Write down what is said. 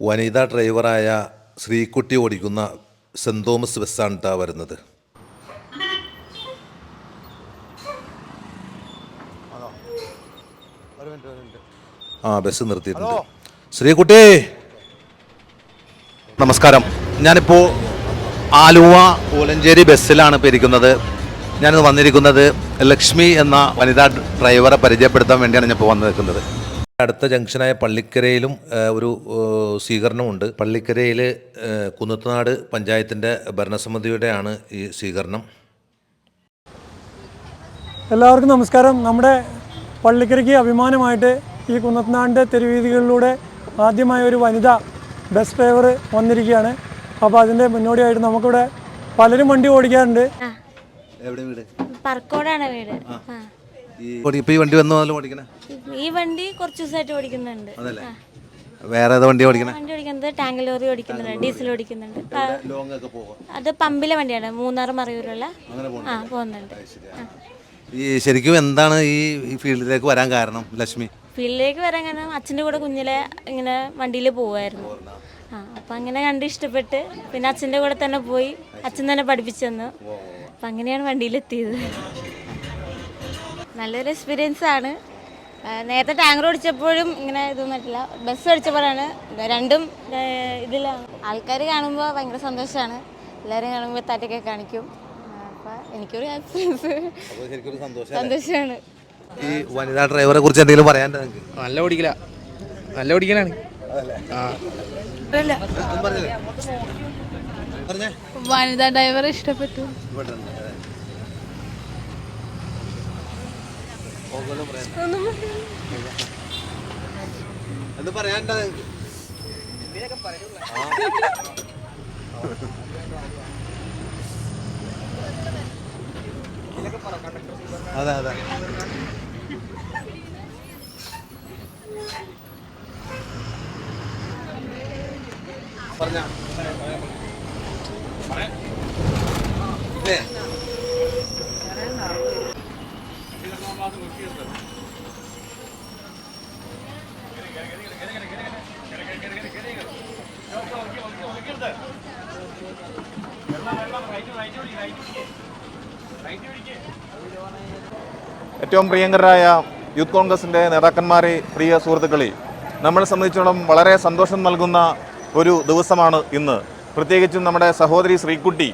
വനിതാ ഡ്രൈവറായ ശ്രീകുട്ടി ഓടിക്കുന്ന സെന്റ് തോമസ് ബസ്സാണ് കേട്ടോ വരുന്നത്. ആ ബസ് നിർത്തിയിട്ടുണ്ട്. ശ്രീകുട്ടി! നമസ്കാരം. ഞാനിപ്പോൾ ആലുവ ഓലഞ്ചേരി ബസ്സിലാണ് ഇപ്പോൾ ഇരിക്കുന്നത്. ഞാനിന്ന് വന്നിരിക്കുന്നത് ലക്ഷ്മി എന്ന വനിതാ ഡ്രൈവറെ പരിചയപ്പെടുത്താൻ വേണ്ടിയാണ് ഞാൻ ഇപ്പോൾ വന്ന് നിൽക്കുന്നത് അടുത്ത ജംഗ്ഷനായ പള്ളിക്കരയിലും ഒരു സ്വീകരണമുണ്ട്. പള്ളിക്കരയിൽ കുന്നത്തുനാട് പഞ്ചായത്തിന്റെ ഭരണസമിതിയുടെയാണ് ഈ സ്വീകരണം. എല്ലാവർക്കും നമസ്കാരം. നമ്മുടെ പള്ളിക്കരയ്ക്ക് അഭിമാനമായിട്ട് ഈ കുന്നത്തനാടിന്റെ തെരുവീതികളിലൂടെ ആദ്യമായ ഒരു വനിത ബസ് ഡ്രൈവർ വന്നിരിക്കുകയാണ്. അപ്പോൾ അതിന്റെ മുന്നോടിയായിട്ട് നമുക്കിവിടെ പലരും വണ്ടി ഓടിക്കാറുണ്ട്. എവിടെ വീട്? പറക്കോടാണ് വീട്. ആ. ഈ വണ്ടി വന്നു മുതൽ ഓടിക്കണേ? ഈ വണ്ടി കുറച്ച് ദിവസമായിട്ട് ഓടിക്കുന്നുണ്ട്. അതല്ലേ? വേറെ ഏതാ വണ്ടി ഓടിക്കണേ? വണ്ടി ഓടിക്കുന്നത് ടാങ്ക് ലോറി ഓടിക്കുന്നുണ്ട് ഡീസൽ ഓടിക്കുന്നുണ്ട്. ലോങ് ഒക്കെ പോകാം അത് പമ്പിലെ വണ്ടിയാണ് മൂന്നാർ മറയൂരുള്ള. ആ പോകുന്നുണ്ട്. ഈ ശരിക്കും എന്താണ് ഈ ഫീൽഡിലേക്ക് വരാൻ കാരണം ലക്ഷ്മി? ഫീൽഡിലേക്ക് വരാൻ കാരണം അച്ഛന്റെ കൂടെ കുഞ്ഞിലെ ഇങ്ങനെ വണ്ടിയിൽ പോവായിരുന്നു. ആ അപ്പം അങ്ങനെ കണ്ട് ഇഷ്ടപ്പെട്ട് പിന്നെ അച്ഛന്റെ കൂടെ തന്നെ പോയി അച്ഛൻ തന്നെ പഠിപ്പിച്ചു തന്നു. അപ്പം അങ്ങനെയാണ് വണ്ടിയിലെത്തിയത്. നല്ലൊരു എക്സ്പീരിയൻസ് ആണ്. നേരത്തെ ടാങ്കർ ഓടിച്ചപ്പോഴും ഇങ്ങനെ ഇതൊന്നും പറ്റില്ല. ബസ് ഓടിച്ചപ്പോഴാണ് രണ്ടും ഇതിലാണ് ആൾക്കാർ കാണുമ്പോൾ ഭയങ്കര സന്തോഷമാണ് എല്ലാവരും കാണുമ്പോൾ തറ്റൊക്കെ കാണിക്കും. അപ്പം എനിക്കൊരു സന്തോഷമാണ് ഈ വനിതാ ഡ്രൈവറെ കുറിച്ച് എന്തെങ്കിലും പറയാൻ നല്ല ഓടിക്കില്ല നല്ല ഓടിക്കലാണ്. വനിതാ ഡ്രൈവർ ഇഷ്ടപ്പെട്ടു. എന്ത് പറയാനുണ്ടോ അതെ അതെ. പറഞ്ഞ. ഏറ്റവും പ്രിയങ്കരായ യൂത്ത് കോൺഗ്രസിന്റെ നേതാക്കന്മാരെ പ്രിയ സുഹൃത്തുക്കളെ നമ്മളെ സംബന്ധിച്ചിടത്തോളം വളരെ സന്തോഷം നൽകുന്ന ഒരു ദിവസമാണ് ഇന്ന്. പ്രത്യേകിച്ചും നമ്മുടെ സഹോദരി ശ്രീകുട്ടി